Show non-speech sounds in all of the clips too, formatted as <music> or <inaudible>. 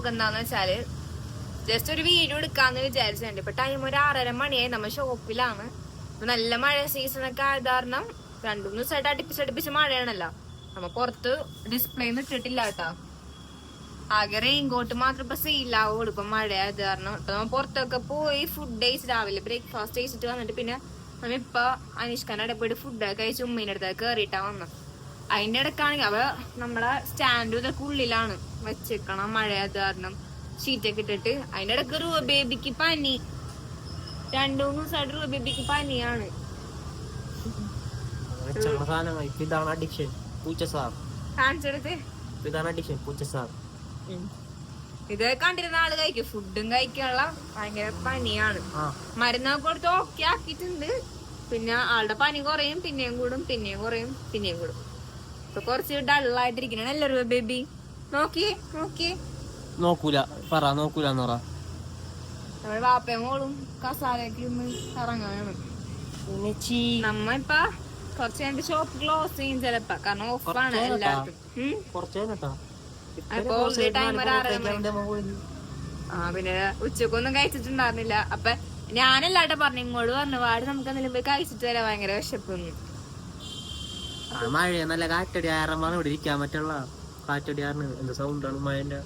Vlog എന്താന്ന് വെച്ചാൽ just ഒരു വീഡിയോ എടുക്കാന്ന് വിചാരിച്ചിട്ടുണ്ട്. ഇപ്പൊ ടൈം ഒരു ആറര മണിയായി നമ്മ ഷോപ്പിലാണ് ഇപ്പൊ നല്ല മഴ സീസൺ ഒക്കെ ആയത് കാരണം രണ്ടു മൂന്ന് ദിവസമായിട്ട് അടുപ്പിച്ച് അടുപ്പിച്ച് മഴയാണല്ലോ. നമ്മ പുറത്ത് ഡിസ്പ്ലേന്ന് ഇട്ടിട്ടില്ല കേട്ടോ. ആകെ റെയിൻകോട്ട് മാത്രം ഇപ്പൊ സെയിലാവുള്ളൂ ഇപ്പൊ മഴയായത് കാരണം. ഇപ്പൊ നമ്മ പുറത്തൊക്കെ പോയി ഫുഡ് കഴിച്ച് രാവിലെ ബ്രേക്ക്ഫാസ്റ്റ് കഴിച്ചിട്ട് വന്നിട്ട് പിന്നെ നമ്മ ഇപ്പൊ അനിഷ്കാന്റെ പോയിട്ട് ഫുഡ് കഴിച്ച് ഉമ്മീന്റെ അടുത്ത് കയറിയിട്ടാ വന്നത്. അതിന്റെ ഇടക്കാണെങ്കിൽ അവ നമ്മളെ സ്റ്റാൻഡ് ഇതൊക്കെ ഉള്ളിലാണ് വെച്ചേക്കണം മഴയായത് കാരണം ഷീറ്റൊക്കെ ഇട്ടിട്ട് അതിന്റെ ഇടയ്ക്ക് റൂ ബേബിക്ക് പനി. രണ്ടു മൂന്ന് ദിവസമായിട്ട് റൂ ബേബിക്ക് പനിയാണ് ഇതാണ് അഡിക്ഷൻ പൂച്ച സാർ. കാണിച്ചെടുത്ത്. ഇപ്പൊ ഇതാണ് അഡിക്ഷൻ പൂച്ച സാർ. ഇത് കണ്ടിരുന്ന ആൾ കഴിക്കും. ഫുഡും കഴിക്കാനുള്ള ഭയങ്കര പനിയാണ്. മരുന്നൊക്കെ കൊടുത്ത് ഓക്കെ ആക്കിയിട്ടുണ്ട്. പിന്നെ ആളുടെ പനി കുറയും പിന്നെയും കൂടും പിന്നെയും കുറയും പിന്നെയും കൂടും. ഇപ്പൊ കുറച്ച് ഡള്ളായിട്ടിരിക്കണ എല്ലാവരും ബേബി നോക്കി നോക്കി. നോക്കൂല പറ നോക്കൂല എന്ന് പറ. നമ്മുടെ വാപ്പയും മോളും കസാലയൊക്കെ ഇറങ്ങാണ് നമ്മ ഇപ്പൊ കുറച്ച് കഴിഞ്ഞിട്ട് ഷോപ്പ് ക്ലോസ് ചെയ്യും ചിലപ്പോ. കാരണം ഓഫാണ് എല്ലാവർക്കും. അപ്പൊ ഒരു ആറര മണി. ആ പിന്നെ ഉച്ചക്കൊന്നും കഴിച്ചിട്ടുണ്ടായിരുന്നില്ല. അപ്പൊ ഞാനല്ലാട്ടെ പറഞ്ഞു ഇങ്ങോട്ട് പറഞ്ഞു വാട് നമുക്ക് എന്തെങ്കിലും പോയി കഴിച്ചിട്ട് വരാൻ ഭയങ്കര വിശപ്പൊന്നും. മഴ നല്ല കാറ്റടി ആയറമാണ് ഇവിടെ ഇരിക്കാൻ പറ്റുള്ള. കാറ്റടി ആറിന് എന്താ സൗണ്ടാണ് മഴന്റെ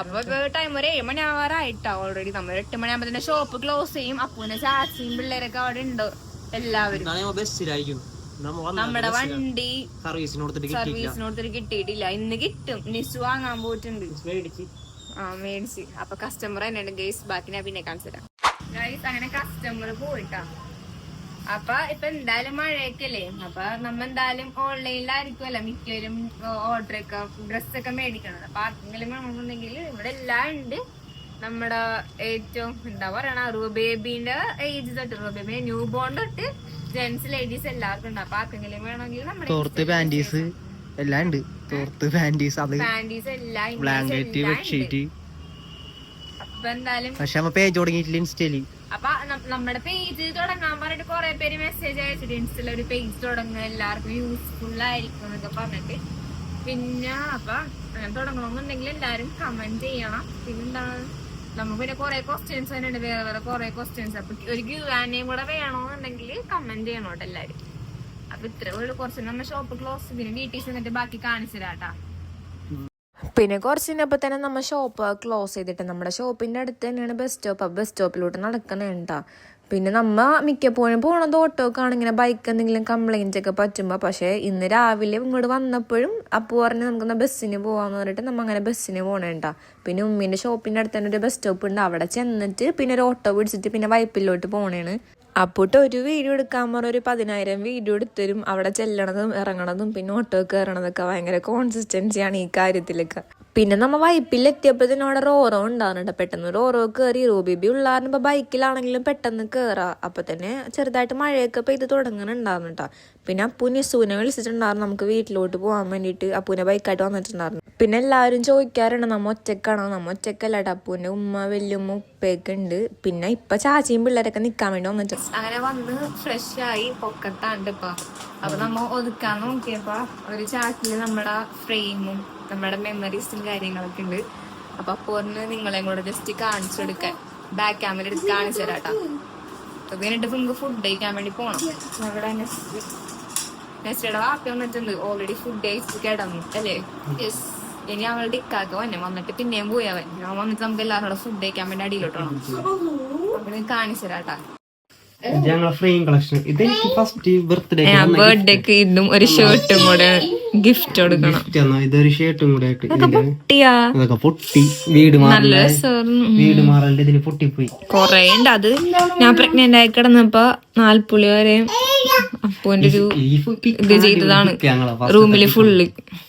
അപ്പൊ ടൈം ഒരു ഏഴ് മണി ഓൾറെഡി നമ്മൾ എട്ട് മണിയാകുമ്പോ തന്നെ ഷോപ്പ് ക്ലോസ് ചെയ്യും. അപ്പൂനെ ചാച്ചിയും പിള്ളേരൊക്കെ അവിടെ ഉണ്ട്. എല്ലാവരും. നമ്മുടെ വണ്ടി സർവീസിന് കൊടുത്തിട്ട് കിട്ടിയില്ല സർവീസിനോടത്തൊരു കിട്ടിയിട്ടില്ല. ഇന്ന് കിട്ടും. നിസ് വാങ്ങാൻ പോയിട്ടുണ്ട്. മേടിച്ച്. അപ്പൊ കസ്റ്റമർ തന്നെയുണ്ട്. ഗൈസ് ബാക്കി ഞാൻ പിന്നെ കാണിച്ചു തരാം. ഗൈസ് അങ്ങനെ കസ്റ്റമർ പോയിട്ടാ. അപ്പൊ ഇപ്പൊ എന്തായാലും മഴയൊക്കെയല്ലേ? അപ്പൊ നമ്മ എന്തായാലും ഓൺലൈനിലായിരിക്കുമല്ലോ മിക്കവരും ഓർഡർ ഒക്കെ ഡ്രസ് ഒക്കെ മേടിക്കണത്. അപ്പൊ ആർക്കെങ്കിലും വേണമെന്നുണ്ടെങ്കിൽ ഇവിടെ എല്ലാം ഉണ്ട്. നമ്മുടെ ഏറ്റവും എന്താ പറയണ റൂ ബേബിന്റെ ഏജ് തൊട്ട് റൂ ബേബി ന്യൂ ബോൺ തൊട്ട് ജെന്റ്സ് ലേഡീസ് എല്ലാവർക്കും ഉണ്ട്. അപ്പൊ ആർക്കെങ്കിലും വേണമെങ്കിൽ നമ്മുടെ എല്ലാം ഉണ്ട് തോർത്ത് പാന്റീസ് അത് ബ്ലാങ്കറ്റ് ബെഡ്ഷീറ്റ് പക്ഷെ നമ്മ പേജ് തുടങ്ങിയിട്ടില്ല ഇൻസ്റ്റയിൽ. അപ്പൊ നമ്മുടെ പേജ് തുടങ്ങാൻ പറഞ്ഞിട്ട് കുറെ പേര് മെസ്സേജ് അയച്ചിട്ട് ഇൻസ്റ്റയിൽ ഒരു പേജ് തുടങ്ങുക എല്ലാവർക്കും യൂസ്ഫുൾ ആയിരിക്കും എന്നൊക്കെ പറഞ്ഞിട്ട്. പിന്നെ അപ്പൊ അങ്ങനെ തുടങ്ങണമെന്നുണ്ടെങ്കിൽ എല്ലാരും കമന്റ് ചെയ്യണം. പിന്നെന്താണ്? നമുക്ക് പിന്നെ കുറെ ക്വസ്റ്റ്യൻസ് തന്നെ ഉണ്ട് വേറെ വേറെ കുറെ ക്വസ്റ്റ്യൻസ് അപ്പൊ ഒരു ക്യൂആനെയും കൂടെ വേണമെന്നുണ്ടെങ്കിൽ കമന്റ് ചെയ്യണം എല്ലാരും. നമ്മ ഷോപ്പ് ക്ലോസ് പിന്നെ ബാക്കി പിന്നെ കുറച്ച് കഴിഞ്ഞപ്പോൾ തന്നെ നമ്മ ഷോപ്പ് ക്ലോസ് ചെയ്തിട്ട് നമ്മുടെ ഷോപ്പിന്റെ അടുത്ത് തന്നെയാണ് ബസ് സ്റ്റോപ്പ് ബസ് സ്റ്റോപ്പിലോട്ട് നടക്കണേണ്ടാ പിന്നെ നമ്മ മിക്കപ്പോഴും പോണത് ഓട്ടോക്കാണ് ഇങ്ങനെ ബൈക്ക് എന്തെങ്കിലും കംപ്ലൈന്റ് ഒക്കെ പറ്റുമ്പോൾ പക്ഷേ ഇന്ന് രാവിലെ ഇങ്ങോട്ട് വന്നപ്പോഴും അപ്പു പറഞ്ഞ് നമുക്ക് ബസ്സിന് പോവാന്ന് പറഞ്ഞിട്ട് നമ്മ അങ്ങനെ ബസ്സിന് പോണേണ്ട പിന്നെ ഉമ്മീന്റെ ഷോപ്പിന്റെ അടുത്ത് തന്നെ ഒരു ബസ് സ്റ്റോപ്പ് ഉണ്ട്. അവിടെ ചെന്നിട്ട് പിന്നെ ഒരു ഓട്ടോ പിടിച്ചിട്ട് പിന്നെ വൈപ്പിലോട്ട് പോണേണ്. അപ്പോട്ട് ഒരു വീഡിയോ എടുക്കാൻ പറഞ്ഞ ഒരു പതിനായിരം വീഡിയോ എടുത്തരും. അവിടെ ചെല്ലണതും ഇറങ്ങണതും പിന്നെ ഓട്ടോ കയറണതൊക്കെ ഭയങ്കര കോൺസിസ്റ്റൻസിയാണ് ഈ കാര്യത്തിലൊക്കെ. പിന്നെ നമ്മ വൈപ്പിലെത്തിയപ്പോഴത്തേനും അവിടെ റോറോ ഉണ്ടാകുന്നുണ്ട് പെട്ടെന്ന് ഒരു ഓറോ കയറി റൂബിബി ഉള്ളാറിന് ഇപ്പൊ ബൈക്കിലാണെങ്കിലും പെട്ടെന്ന് കയറാം അപ്പോൾ തന്നെ ചെറുതായിട്ട് മഴയൊക്കെ പെയ്ത് തുടങ്ങുന്നുണ്ടാകുന്നുണ്ടോ പിന്നെ അപ്പു സൂനെ വിളിച്ചിട്ടുണ്ടായിരുന്നു. നമുക്ക് വീട്ടിലോട്ട് പോകാൻ വേണ്ടിയിട്ട് അപ്പൂനെ ബൈക്കായിട്ട് വന്നിട്ടുണ്ടായിരുന്നു. പിന്നെ എല്ലാവരും ചോദിക്കാറുണ്ട് നമ്മ ഒറ്റക്കാണോ? നമ്മ ഒറ്റക്കല്ല അപ്പൂന്റെ അപ്പൂന്റെ ഉമ്മ വല്യമ്മ ഉപ്പയൊക്കെ ഉണ്ട്. പിന്നെ ഇപ്പൊ ചാച്ചിയും പിള്ളേരൊക്കെ നിക്കാൻ വേണ്ടി വന്നിട്ട് അങ്ങനെ വന്ന് ഫ്രഷ് ആയി പൊക്കത്താണ്ട് ഇപ്പൊ. അപ്പൊ നമ്മ ഒതുക്കാൻ നോക്കിയപ്പോ ഒരു ചാക്കിൽ നമ്മുടെ ഫ്രെയിമും നമ്മുടെ മെമ്മറീസും കാര്യങ്ങളൊക്കെ ഉണ്ട്. അപ്പൊ അപ്പോറിന് നിങ്ങളെയും കൂടെ ജസ്റ്റ് കാണിച്ചു കൊടുക്കാൻ ബാക്ക് ക്യാമറ എടുത്ത് കാണിച്ചു തരാട്ടാ അത് കഴിഞ്ഞിട്ട് നമുക്ക് ഫുഡ് കഴിക്കാൻ വേണ്ടി പോണം. അവിടെ നെസ്റ്റയുടെ വാപ്പ വന്നിട്ടുണ്ട്. ഓൾറെഡി ഫുഡ് കഴിച്ച് കിടന്നു അല്ലേ? യെസ് ഇനി അവളുടെ ഇക്കാക്ക് വന്നെ. വന്നിട്ട് പിന്നെയും പോയി അവൻ. വന്നിട്ട് നമുക്ക് എല്ലാവരും കൂടെ ഫുഡ് കഴിക്കാൻ വേണ്ടി അടിയിലോട്ടോ കാണിച്ചു തരാട്ടാ ഞങ്ങളെ ഫ്രെയിം കളക്ഷൻ ഇത് എനിക്ക് ഫസ്റ്റ് ബർത്ത്ഡേ ബർത്ത്ഡേക്ക് ഇതും ഒരു ഷർട്ടും കൂടെ ഗിഫ്റ്റ് കൊടുക്കണം. ഇതൊരു ഷർട്ടും കൂടെ പൊട്ടി. വീട് നല്ല. വീട് മാറലിന്റെ ഇതിന് പൊട്ടിപ്പോയി. കൊറേ ഉണ്ട് അത് ഞാൻ പ്രഗ്നന്റ് ആയി കിടന്നപ്പോ നാൽപ്പുള്ളി വരെ അപ്പൂന്റെ ഒരു ഇത് ചെയ്തതാണ്. pic ഞങ്ങളെ first റൂമിൽ ഫുള്ള്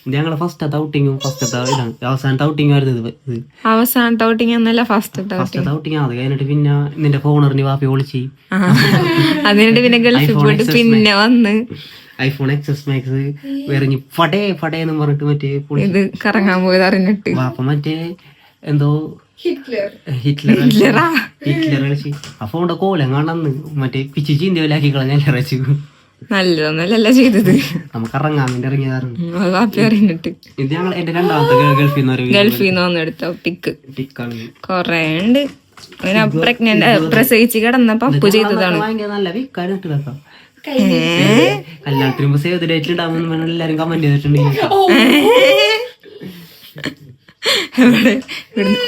ഇത് ഞങ്ങളെ ഫസ്റ്റത്തെ ഔട്ടിങ്ങും ഫസ്റ്റത്തെ ഇതാണ്. അവസാനത്തെ ഔട്ടിംഗ് ആയിരുന്നു ഇത്. അവസാനത്തെ എന്നല്ല ഔട്ടിംഗ് ഫസ്റ്റത്തെ ഔട്ടിംഗ് അത് കഴിഞ്ഞിട്ട് പിന്നെ നിന്റെ ഫോണറിന് വാപ്പി വിളിച്ച്. <laughs> അതിനിട്ട് പിന്നെ ഗൾഫിൽ പോയിട്ട് പിന്നെ വന്ന്. ഐഫോൺ എക്സസ് മാക്സ് എറിഞ്ഞ് ഫടേ ഫടേ എന്ന് പറഞ്ഞിട്ട് മറ്റേ പുളി ഇത് കറങ്ങാൻ പോയത് അറിഞ്ഞിട്ട്. അപ്പൊ മറ്റേ എന്തോ ഹിറ്റ്ലർ. ഹിറ്റ്ലർ ഹിറ്റ്ലർ കളിച്ച്. ആ ഫോണിന്റെ കോലം കാണന്ന്. മറ്റേ പിച്ച് ചീന്തയിലാക്കി കളഞ്ഞ ഇറച്ചു നല്ലതൊന്നല്ല ചെയ്തത്. നമുക്ക് ഇറങ്ങാൻ വേണ്ടി ഇറങ്ങിയതായിരുന്നു. ഇത് ഞങ്ങൾ എന്റെ രണ്ടാമത്തെ ഗൾഫിൽ നിന്ന് ഗൾഫിൽ നിന്ന് വന്നെടുത്ത പിക്ക് കൊറേ ഉണ്ട് പ്രഗ്നന്റ് പ്രസവിച്ച് കിടന്നപ്പോ അപ്പു ചെയ്തതാണ് കല്യാണത്തിന് മുമ്പ് സേവ് എല്ലാരും കമന്റ് ചെയ്തിട്ടുണ്ട്. ഇവിടെ ഇവിടുന്ന്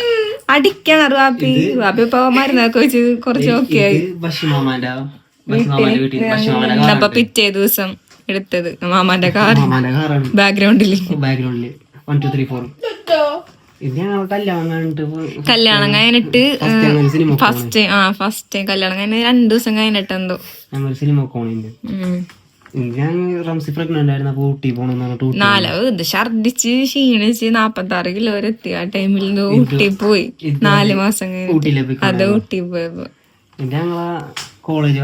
അടിക്കണം വാപ്പി. വാപ്പി ഇപ്പൊ മരുന്നൊക്കെ വെച്ച് കുറച്ച് ഓക്കെ ആയി. വീട്ടിൽ പിറ്റേ ദിവസം എടുത്തത്. മാമാന്റെ കാർ മാമാന്റെ കാറാണ്. ബാക്ക്ഗ്രൗണ്ടിൽ ബാക്ക്ഗ്രൗണ്ടിൽ വൺ ടു ത്രീ ഫോർ കല്യാണം കഴിഞ്ഞിട്ട് ഫസ്റ്റ് ആ ഫസ്റ്റ് കല്യാണം കഴിഞ്ഞ രണ്ടു ദിവസം കഴിഞ്ഞിട്ട് എന്തോ. നാലോ ഇത് ഛർദിച്ച് ക്ഷീണിച്ച് നാപ്പത്തി ആറ് കിലോ വരെ എത്തി. ആ ടൈമിൽ ഊട്ടി പോയി. നാല് മാസം കഴിഞ്ഞ് അത് ഊട്ടി പോയപ്പോ. കോളേജ്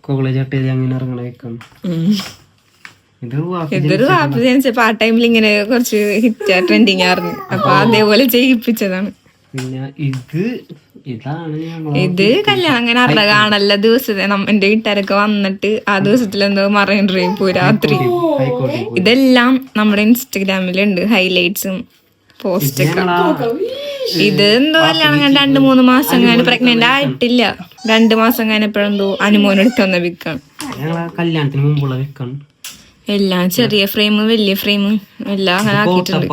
കോളേജ് അങ്ങനെ ഇറങ്ങണ ഇതൊരു ആപ്പ് ജനിച്ചപ്പോ ആ ടൈമിൽ ഇങ്ങനെ കുറച്ച് ഹിറ്റ് ട്രെൻഡിങ് ആയിരുന്നു. അപ്പൊ അതേപോലെ ചെയ്യിപ്പിച്ചതാണ്. പിന്നെ ഇത് ഇതാണ് ഇത് കല്യാണം അങ്ങനെ അറിഞ്ഞ കാണല്ല ദിവസത്തെ എന്റെ വീട്ടുകാരൊക്കെ വന്നിട്ട് ആ ദിവസത്തിൽ എന്തോ മറൈൻ ഡ്രൈവ് പോയി. രാത്രി ഇതെല്ലാം നമ്മുടെ ഇൻസ്റ്റഗ്രാമിലുണ്ട് ഹൈലൈറ്റ്സും പോസ്റ്റൊക്കെ ഇത് എന്തോ കല്യാണം കണ്ട് രണ്ട് മൂന്ന് മാസം കഴിഞ്ഞ പ്രഗ്നന്റ് ആയിട്ടില്ല. രണ്ട് മാസം കഴിഞ്ഞപ്പോഴെന്തോ അനുമോനെടുത്ത് വന്ന വിൽക്കാണ് കല്യാണത്തിന് മുമ്പുള്ള വെക്കാണ്. എല്ലാം ചെറിയ ഫ്രെയിം വലിയ ഫ്രെയിം എല്ലാം അങ്ങനെ ആക്കിയിട്ടുണ്ട്.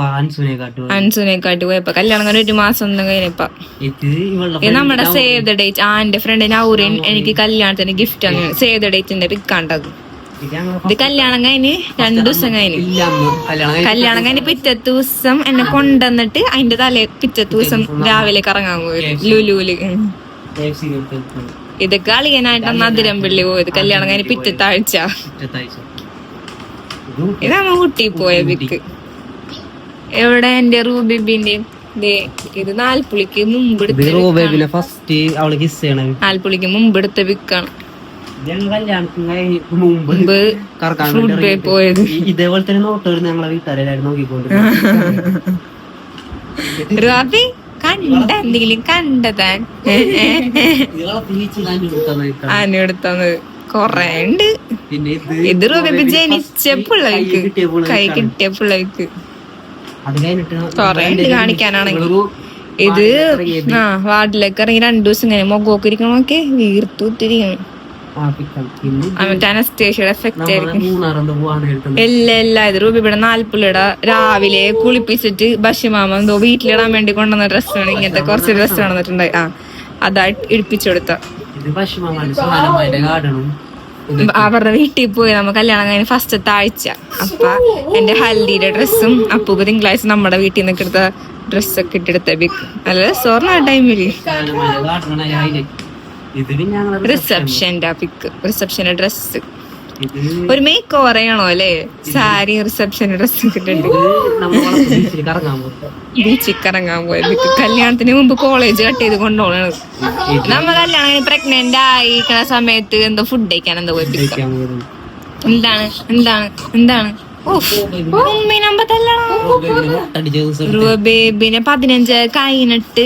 അൻസുനെക്കാട്ട് പോയപ്പോ കല്യാണം കഴിഞ്ഞ ഒരു മാസം ഒന്നും കഴിഞ്ഞപ്പ. നമ്മുടെ സേവ് ദ ഡേറ്റ് ആ എന്റെ ഫ്രണ്ട് നൗറിൻ എനിക്ക് കല്യാണത്തിന് ഗിഫ്റ്റ് ആണ് സേവ് ദ ഡേറ്റിന്റെ പിക്കാണ്ടത്. ഇത് കല്യാണം കഴിഞ്ഞ് രണ്ടു ദിവസം കഴിഞ്ഞ്. കല്യാണം കഴിഞ്ഞ് പിറ്റത്തെ ദിവസം എന്നെ കൊണ്ടുവന്നിട്ട് അതിന്റെ തലേ പിറ്റത്തെ ദിവസം രാവിലെ കറങ്ങാൻ പോയത് ലുലുവിൽ ഉം. KFC യിൽ എടുത്ത് ഇത് കളിയനായിട്ട് അന്ന് അതിരമ്പള്ളി പോയത്. കല്യാണം കഴിഞ്ഞ് പിറ്റത്തെ പിറ്റത്താഴ്ച. ഇത് ഇതാണ് ഊട്ടി പോയ വിക്ക്. എവിടെ? എന്റെ റൂബിബിന്റെ ഇത് നാൽപ്പുളിക്ക് മുമ്പ് റൂബിബിനെ ഫസ്റ്റ് അവൾ കിസ് ചെയ്യണ നാൽപ്പുളിക്ക് മുമ്പ് എടുത്ത പിക്കാണ് പോയത്. ഇതേപോലെ തന്നെ നോട്ടായിരുന്നു ഞങ്ങളെ വീട്ടുകാരെല്ലാരും നോക്കിക്കൊണ്ട് റാബി കണ്ട എന്തെങ്കിലും കണ്ടതാൻ ആനെടുത്തത് കൊറേ ഉണ്ട്. ഇത് കൈ കിട്ടിയ പിള്ളേർക്ക് അത് കഴിഞ്ഞിട്ട് കൊറേ ഉണ്ട് കാണിക്കാനാണെങ്കിൽ. ഇത് ആ വാർഡിലേക്ക് ഇറങ്ങി രണ്ടു ദിവസം ഇങ്ങനെ മുഖമൊക്കെ ഇരിക്കണമൊക്കെ പോവാണ് എടുക്കുന്നത് എല്ല ഇത് റൂബി ഇവിടെ നാൽപ്പുള്ളിയുടെ രാവിലെ കുളിപ്പിച്ചിട്ട് ബഷിമാമ എന്തോ വീട്ടിലിടാൻ വേണ്ടി കൊണ്ടുവന്ന ഡ്രസ്സാണ്. ഇങ്ങനത്തെ കുറച്ച് ഡ്രസ്സ് കൊണ്ടുവന്നിട്ടുണ്ടായി ആ അതായിട്ട് സുഹാനമ്മയുടെ ഗാർഡനും അവരുടെ വീട്ടിൽ പോയി നമ്മ കല്യാണം കഴിഞ്ഞ ഫസ്റ്റത്തെ ആഴ്ച അപ്പൊ എന്റെ ഹൽദിയുടെ ഡ്രസ്സും അപ്പൂക്ക് തിങ്കളാഴ്ച നമ്മുടെ വീട്ടിൽ നിന്നൊക്കെ എടുത്ത ഡ്രസ്സൊക്കെ ഇട്ടെടുത്ത ബിക്ക് നല്ല ആ ടൈമിൽ റിസപ്ഷന്റെ പിക്ക് റിസപ്ഷന്റെ ഡ്രസ്സ് ഒരു മേക്ക് ഓവർ ചെയ്യണോ അല്ലേ സാരി റിസപ്ഷൻ ഡ്രസ് നമ്മളെ ബീച്ചിൽ കറങ്ങാൻ പോയത് കല്യാണത്തിന് മുമ്പ് കോളേജ് കട്ട് ചെയ്ത് കൊണ്ടുപോകണത് നമ്മ കല്യാണം പ്രഗ്നന്റ് ആയി സമയത്ത് എന്തോ ഫുഡ് കഴിക്കാൻ എന്തോ പോയി എന്താണ് എന്താണ് എന്താണ് ബേബിനെ പതിനഞ്ച് കഴിഞ്ഞിട്ട്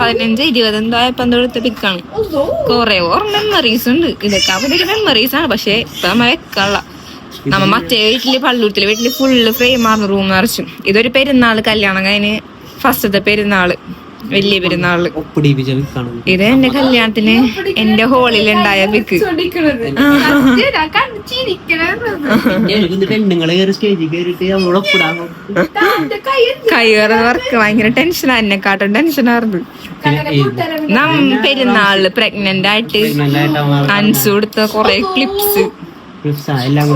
പതിനഞ്ച് ഇരുപത് എന്തോ ആയപ്പോ എന്തോ എടുത്ത പിക്കാണ് കൊറേ ഓർ മെമ്മറീസ് ഉണ്ട്. ഇതൊക്കെ അവരുടെ മെമ്മറീസ് ആണ്. പക്ഷെ ഇപ്പൊ നമ്മ വെക്കള്ള നമ്മ മറ്റേ വീട്ടിൽ പള്ളൂരത്തിലെ വീട്ടിൽ ഫുള്ള് ഫ്രെയിം ആർന്നു റൂം നിറച്ചും ഇതൊരു പെരുന്നാൾ കല്യാണം കഴിഞ്ഞ് ഫസ്റ്റത്തെ പെരുന്നാൾ. വലിയ പെരുന്നാൾ ഇത് എന്റെ കല്യാണത്തിന് എന്റെ ഹോളിൽ ഉണ്ടായ വിക്ക്. കയ്യേറ വർക്ക് ഭയങ്കര ടെൻഷൻ എന്നെക്കാട്ടും ടെൻഷനായിരുന്നു നം പെരുന്നാളിൽ പ്രഗ്നന്റ് ആയിട്ട് അൻസ് കൊടുത്ത കൊറേ ക്ലിപ്സ് എല്ലാം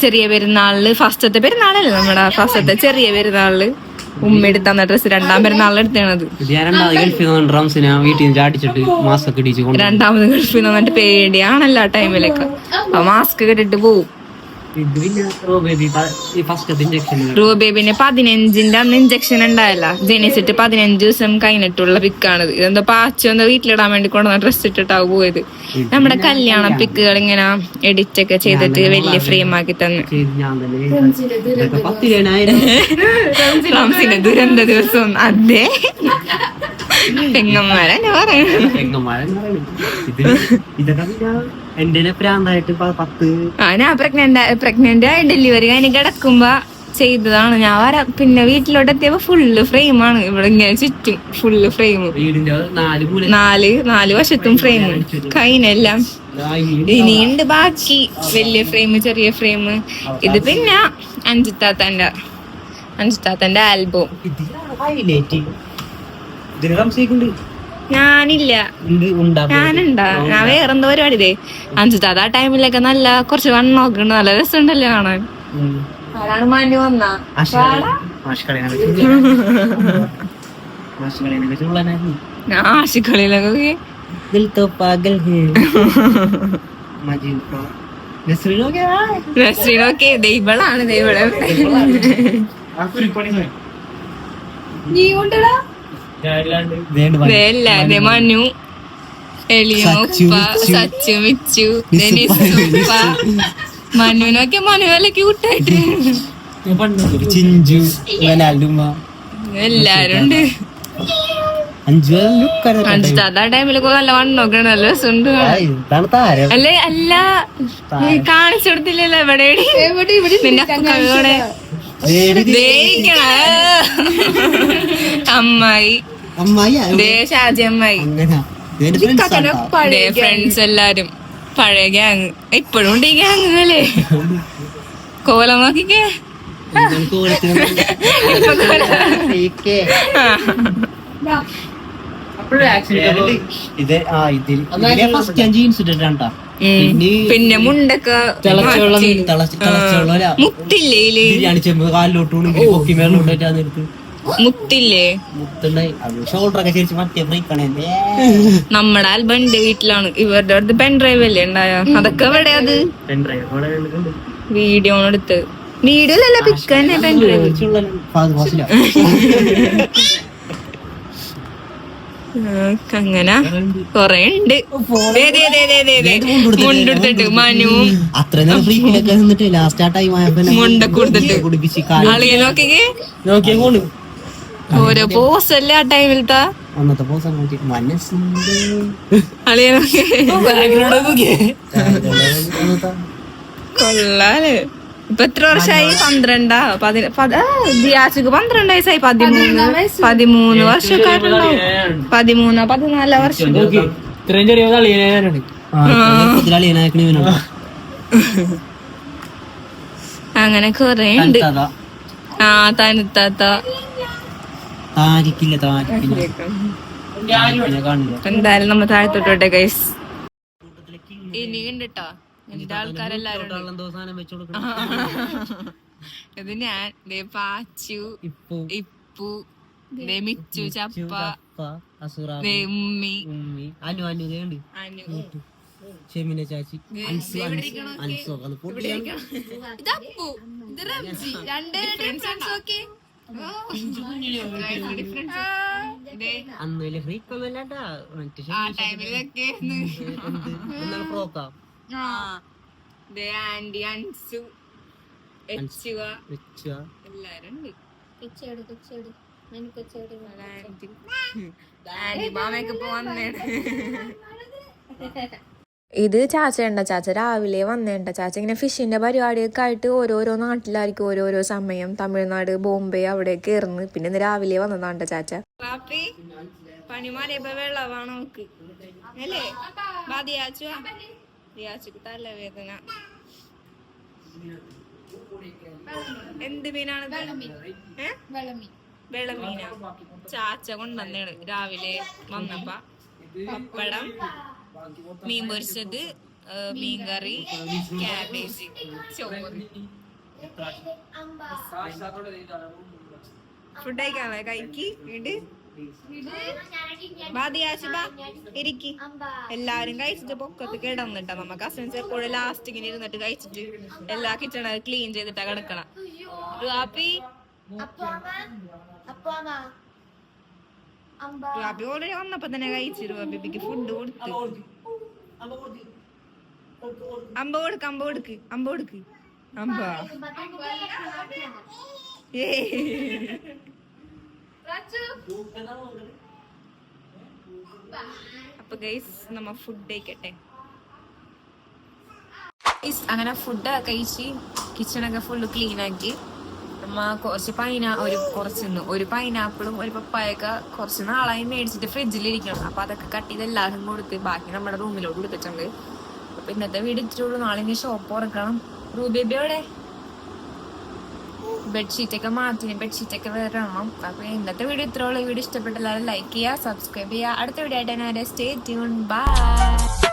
ചെറിയ പെരുന്നാളിൽ ഫസ്റ്റത്തെ പെരുന്നാളല്ലേ നമ്മുടെ ഫസ്റ്റത്തെ ചെറിയ പെരുന്നാളിൽ? ഉമ്മ തന്ന ഡ്രസ് രണ്ടാം പെരുന്നാളിൽ എടുത്താണത് രണ്ടാമത് ഗൾഫിൽ നിന്ന് വന്നിട്ട് പേടിയാണല്ലോ ആ ടൈമിലൊക്കെ അപ്പൊ മാസ്ക് കെട്ടിട്ട് പോവും. ഇത് ബേബിന് പതിനഞ്ചിന്റെ അന്ന് ഇഞ്ചക്ഷൻ ഉണ്ടായല്ല. ജനിച്ചിട്ട് പതിനഞ്ച് ദിവസം കഴിഞ്ഞിട്ടുള്ള പിക്കാണിത് ഇതെന്തോ പാച്ചൊന്ന് വീട്ടിലിടാൻ വേണ്ടി കൊണ്ടുവന്ന ഡ്രസ് ഇട്ടിട്ടാവും പോയത്. നമ്മുടെ കല്യാണ പിക്കുകൾ ഇങ്ങനെ എഡിറ്റ് ഒക്കെ ചെയ്തിട്ട് വലിയ ഫ്രെയിം ആക്കി തന്നു. റംസിന്റെ ദുരന്ത ദിവസം. അതെ. <laughs> എന്റെ പ്രാന്തായിട്ട് ആ ഞാൻ പ്രഗ്നന്റ് പ്രഗ്നന്റ് ആയി ഡെലിവറി കഴിഞ്ഞ് കിടക്കുമ്പോ ചെയ്തതാണ്. ഞാൻ വരാ പിന്നെ വീട്ടിലോട്ട് എത്തിയപ്പോ ഫുള്ള് ഫ്രെയിമാണ് ഇവിടെ ഇങ്ങനെ ചുറ്റും ഫുള്ള് ഫ്രെയിം നാല് നാല് വശത്തും ഫ്രെയിം കൈനെല്ലാം ഇനിയുണ്ട് ബാക്കി വലിയ ഫ്രെയിം ചെറിയ ഫ്രെയിം ഇത് പിന്നെ അഞ്ചിത്താത്തന്റെ അഞ്ചിത്താത്തന്റെ ആൽബം ഞാനില്ല. ഞാനുണ്ടാ. ഞാൻ വേറെ എന്തോ പരിപാടിതേ അഞ്ചിട്ട് അതാ ടൈമിലൊക്കെ നല്ല കുറച്ച് വണ്ണമൊക്കെ ഉണ്ട് നല്ല രസമുണ്ടല്ലോ കാണാൻ. ാണ് ദൈവളെ നീ കൊണ്ടടാ മനു എളിയോ സച്ചു, മിച്ചു. മനുവിനൊക്കെ മനു നല്ല ക്യൂട്ടായിട്ട് ചിഞ്ചു എല്ലാരും ഉണ്ട്. അഞ്ചു ടൈമിലൊക്കെ നല്ല വണ്ണൊക്കെ നല്ല രസമുണ്ട് അല്ലേ കാണിച്ചു കൊടുത്തില്ലല്ലോ എവിടെ നിന്റെ ഇരിക്കണ. അമ്മായി. ഷാജി അമ്മായി. ഫ്രണ്ട്സ് എല്ലാരും. പഴയ ഗ്യാങ് ഇപ്പോഴും ഉണ്ട് ഈ ഗ്യാങ്ങുകളെ കോലം നോക്കിക്കേ. ഇപ്പൊ കോലം. <laughs> ആ. ഇത് ആ ഇതിൽ ഫസ്റ്റ് ഉം. പിന്നെ മുണ്ടൊക്കെ മുത്തില്ലേ? ബിരിയാണി ചെമ്പ് കാലിലോട്ട് പൊക്കി മേലോട്ട് മുത്തില്ലേ നമ്മുടെ ആൽബം വീട്ടിലാണ്. ഇവരുടെ അടുത്ത് പെൻ ഡ്രൈവ് അല്ലേ ഉണ്ടായ? അതൊക്കെ എവിടെ അത്? വീഡിയോ എടുത്ത്. വീഡിയോ പിക്ക് തന്നെ പെൻ ഡ്രൈവ് <laughs> അങ്ങനെ കൊറേ ഉണ്ട്. മുണ്ടെടുത്തിട്ട് മനുവും മുണ്ടൊക്കെ കൊടുത്തിട്ട്. ആളിയെ നോക്കിക്കേ. ഓരോ പോസ് അല്ലേ ആ ടൈമിലത്തെ അന്നത്തെ പോസ് നോക്കി നോക്കിയേ. കൊള്ളാൽ. ഇപ്പൊ എത്ര വർഷമായി പന്ത്രണ്ടാ? ദിയാസുക്ക് പന്ത്രണ്ട് വയസ്സായി. പതിമൂന്ന് പതിമൂന്ന് വർഷക്കാരുണ്ടാവും പതിമൂന്നോ പതിനാലോ വർഷം. ഇത്രയും ചെറിയ അങ്ങനെ കൊറേ ഉണ്ട്. ആ തനുത്താത്ത. എന്തായാലും നമ്മ താഴത്തോട്ടോട്ടെ ഗൈസ് ഇനി ഉണ്ട് കേട്ടോ എന്റെ ആൾക്കാരെല്ലാരും ഇത് ഞാൻ ദേ പാച്ചു ഇപ്പൊ ഇപ്പു ദേ മിച്ചു ചപ്പ ചപ്പ, അസുറ ദേ ഉമ്മി. ഉമ്മി. അനു അനു ഉണ്ട് അനു. ഷെമിന ചാച്ചി. <laughs> ഇതപ്പു ഇത് റംസി. രണ്ട് ഡിഫറൻസ് ഓക്കെ ഫ്രീ ഫ്രീക്കൊന്നുമല്ലാട്ടാ മറ്റേ ആ ടൈമിലൊക്കെ ദേ ആന്റി അൻസു എച്ചുവ. വെച്ചാ എല്ലാരും ഉണ്ട് ആന്റി മാമയൊക്കെ ഇപ്പൊ വന്നേണ് ഇത് ചാച്ചയുണ്ട. ചാച്ച രാവിലെ വന്നേണ്ട. ചാച്ച ഇങ്ങനെ ഫിഷിന്റെ പരിപാടിയൊക്കെ ആയിട്ട് ഓരോരോ നാട്ടിലായിരിക്കും ഓരോരോ സമയം. തമിഴ്നാട് ബോംബെ അവിടെയൊക്കെ ഇറന്ന് പിന്നെ ഇന്ന് രാവിലെ വന്നതാണ്ട ചാച്ച. പണിമാരെ വെള്ളമാണ് നോക്ക് അല്ലേ? ദിയാച്ചുക്ക് തലവേദന എന്ത് മീനാണ് വെള്ളമീന? ചാച്ച കൊണ്ടുവന്നേണ് രാവിലെ വന്നപ്പ. പപ്പടം മീൻ പൊരിച്ചത് മീൻകറി മീൻ കറി ക്യാബേജ് ചോറ്. ഫുഡ് കഴിക്കാമേ കഴിക്ക് വീട് ഇരിക്കി. എല്ലാരും കഴിച്ചിട്ട് പൊക്കത്ത് കിടന്നിട്ടാ നമ്മക്ക് കസിൻസ് എപ്പോഴും ലാസ്റ്റ് ഇങ്ങനെ ഇരുന്നിട്ട് കഴിച്ചിട്ട് എല്ലാ കിച്ചണ ക്ലീൻ ചെയ്തിട്ടാ കിടക്കണം. ഓൾറെഡി വന്നപ്പോ തന്നെ കഴിച്ചു ബിബിക്ക് ഫുഡ് കൊടുത്ത്. അമ്പ കൊടുക്ക് അമ്പ കൊടുക്ക് അമ്പ കൊടുക്ക്. അമ്പ. ഏയ്. അപ്പൊ ഗൈസ് നമ്മ ഫുഡ് കഴിക്കട്ടെ. അങ്ങനെ ഫുഡ് കഴിച്ച് കിച്ചണൊക്കെ ഫുള്ള് ക്ലീൻ ആക്കി. നമ്മ കുറച്ച് പൈന ഒരു കുറച്ച് ഒരു പൈനാപ്പിളും ഒരു പപ്പായൊക്കെ കുറച്ച് നാളായി മേടിച്ചിട്ട് ഫ്രിഡ്ജിൽ ഇരിക്കണം അപ്പൊ അതൊക്കെ കട്ട് ചെയ്ത് എല്ലാവരും കൊടുത്ത് ബാക്കി നമ്മുടെ റൂമിലോട്ട് കൊടുത്തിട്ടുണ്ട്. അപ്പൊ ഇന്നത്തെ വീട് ഇച്ചിട്ടുള്ളൂ നാളെ ഇനി ഷോപ്പ് തുറക്കണം. റൂബേബി ബെഡ്ഷീറ്റൊക്കെ മാറ്റി ബെഡ്ഷീറ്റ് ഒക്കെ വരണം അപ്പൊ ഇന്നത്തെ വീഡിയോ ഇത്രയുള്ള വീഡിയോ ഇഷ്ടപ്പെട്ട എല്ലാവരും ലൈക്ക് ചെയ്യുക സബ്സ്ക്രൈബ് ചെയ്യുക. അടുത്ത വീഡിയോ ആയിട്ട് സ്റ്റേ ട്യൂൺ ബൈ